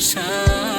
স্মৃতি